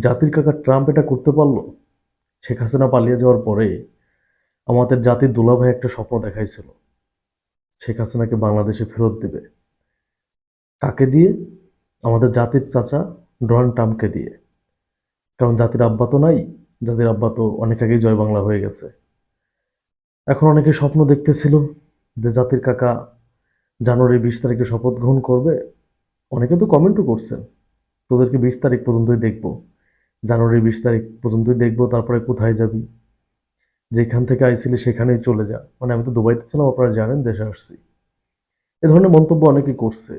জাতির কাকা ট্রাম্প এটা করতে পারল? শেখ হাসিনা পালিয়ে যাওয়ার পরে আমাদের জাতির দুলাভাই একটা স্বপ্ন দেখাইছিল। শেখ হাসিনাকে বাংলাদেশে ফেরত দিবে। কাকে দিয়ে? আমাদের জাতির চাচা ডোনাল্ড ট্রাম্পকে দিয়ে। কারণ জাতির আব্বা তো নাই, জাতির আব্বা তো অনেক আগেই জয় বাংলা হয়ে গেছে। এখন অনেকে স্বপ্ন দেখতেছিল যে জাতির কাকা জানুয়ারি বিশ তারিখে শপথ গ্রহণ করবে। অনেকে তো কমেন্টও করছেন। তোদেরকে বিশ তারিখ পর্যন্তই দেখব। জানুয়ারি বিশ তারিখ পর্যন্তই দেখব, তারপরে কোথায় যাবি? যেখান থেকে আইছিলি সেখানেই চলে যা। মানে আমি তো দুবাইতে ছিলাম, আপনারা জানেন, দেশে আসছি। এ ধরনের মন্তব্য অনেকে করছে।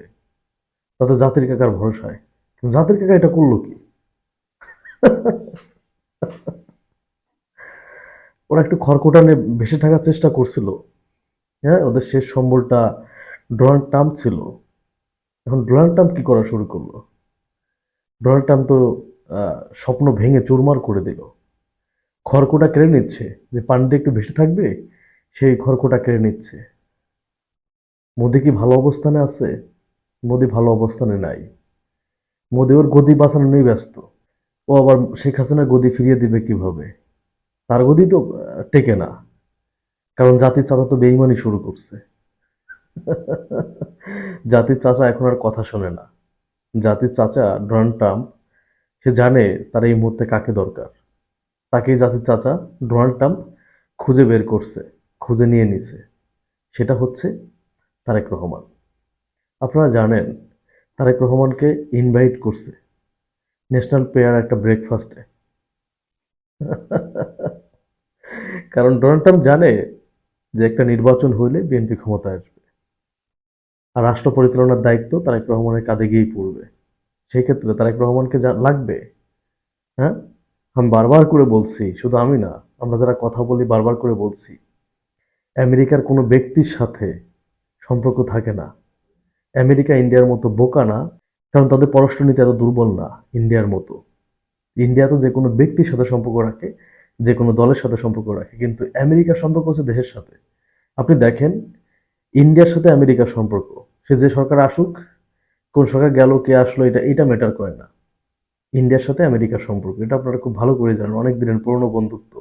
তাতে জাতির কাকার ভরসায়। জাতির কাকা এটা করল কি? ওরা একটু খড়কুটানে ভেসে থাকার চেষ্টা করছিল। হ্যাঁ ওদের শেষ সম্বলটা ডোনাল্ড ট্রাম্প ছিল। এখন ডোনাল্ড ট্রাম্প কি করা শুরু করল? ডোনাল্ড ট্রাম্প তো স্বপ্ন ভেঙে চুরমার করে দিল। খড়কোটা কেড়ে নিচ্ছে। যে পান্ডে একটু ভেসে থাকবে, সেই খড়কোটা কেড়ে নিচ্ছে। মোদি কি ভালো অবস্থানে আছে? মোদি ভালো অবস্থানে নাই। মোদি ওর গদি বাঁচানো নেই ব্যস্ত। ও আবার শেখ হাসিনা গদি ফিরিয়ে দিবে কীভাবে? তার গদি তো টেকে না। কারণ জাতির চাচা তো বেইমানি শুরু করছে। জাতির চাচা এখন আর কথা শোনে না। জাতির চাচা ডোনাল্ড ট্রাম্প সে জানে তার এই মুহূর্তে কাকে দরকার। তাকেই জাতির চাচা ডোনাল্ড ট্রাম্প খুঁজে বের করছে, খুঁজে নিয়ে নিছে। সেটা হচ্ছে তারেক রহমান। আপনারা জানেন, তারেক রহমানকে ইনভাইট করছে ন্যাশনাল প্রেয়ার একটা ব্রেকফাস্টে কারণ ডোনাল্ড ট্রাম্প জানে যে একটা নির্বাচন হইলে বিএনপি ক্ষমতায় আসবে। আর রাষ্ট্র পরিচালনার দায়িত্ব তারেক রহমানের কাঁধে গিয়েই পড়বে। সেই ক্ষেত্রে তারেক রহমানকে যা লাগবে হ্যাঁ? আমি বারবার করে বলছি, শুধু আমি না, আমরা যারা কথা বলি বারবার করে বলছি, আমেরিকার কোনো ব্যক্তির সাথে সম্পর্ক থাকে না। আমেরিকা ইন্ডিয়ার মতো বোকা না, কারণ তাদের পররাষ্ট্রনীতি এত দুর্বল না ইন্ডিয়ার মতো। ইন্ডিয়া তো যে কোনো ব্যক্তির সাথে সম্পর্ক রাখে, যে কোনো দলের সাথে সম্পর্ক রাখে, কিন্তু আমেরিকার সম্পর্ক হচ্ছে দেশের সাথে। আপনি দেখেন, ইন্ডিয়ার সাথে আমেরিকার সম্পর্ক, সে যে সরকার আসুক কোন সরকার গেল, কে আসলো, এটা এটা ম্যাটার করে না। ইন্ডিয়ার সাথে আমেরিকার সম্পর্ক, এটা আপনারা খুব ভালো করে জানেন, অনেক দিনের পুরনো বন্ধুত্ব।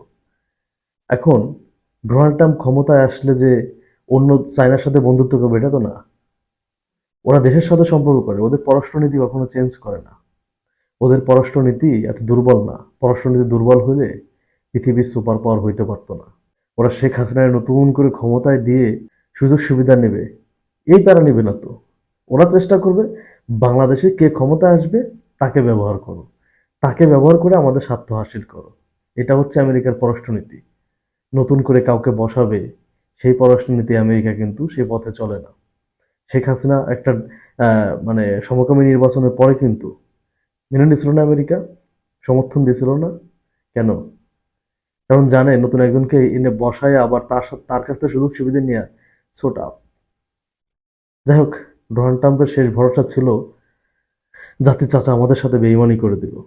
এখন, ডোনাল্ড ট্রাম্প ক্ষমতায় আসলে যে অন্য চায়নার সাথে বন্ধুত্ব করবে, এটা তো না। ওরা দেশের সাথে সম্পর্ক করে, ওদের পররাষ্ট্রনীতি কখনো চেঞ্জ করে না। ওদের পররাষ্ট্রনীতি এত দুর্বল না। পররাষ্ট্রনীতি দুর্বল হলে পৃথিবীর সুপার পাওয়ার হইতে পারতো না। ওরা শেখ হাসিনার নতুন করে ক্ষমতায় দিয়ে সুযোগ সুবিধা নেবে, এই তারা নেবে না তো। ওরা চেষ্টা করবে বাংলাদেশে কে ক্ষমতা আসবে তাকে ব্যবহার করো। তাকে ব্যবহার করে আমাদের স্বার্থ হাসিল করো। এটা হচ্ছে আমেরিকার পররাষ্ট্রনীতি। নতুন করে কাউকে বসাবে, সেই পররাষ্ট্রনীতি আমেরিকা কিন্তু সে পথে চলে না। শেখ হাসিনা একটা মানে সমকামী নির্বাচনের পরে কিন্তু মেনে নিয়েছিল না আমেরিকা, সমর্থন দিয়েছিল না। কেন? কারণ জানে নতুন একজনকে এনে বসায় আবার তার তার কাছ থেকে সুযোগ সুবিধা নিয়ে ছোট যাই হোক ডোনাল্ড ট্রাম্পের শেষ ভরসা ছিল জাতি চাচা আমাদের সাথে বেইমানি করে দিল।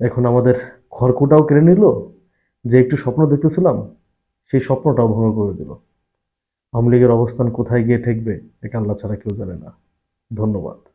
এখন আমাদের খড়কুটাও কেড়ে নিল, যে একটু স্বপ্ন দেখতেছিলাম, সেই স্বপ্নটাও ভঙ্গ করে দিল। আওয়ামী লীগের অবস্থান কোথায় গিয়ে ঠেকবে এটা আল্লাহ ছাড়া কেউ জানে না। ধন্যবাদ।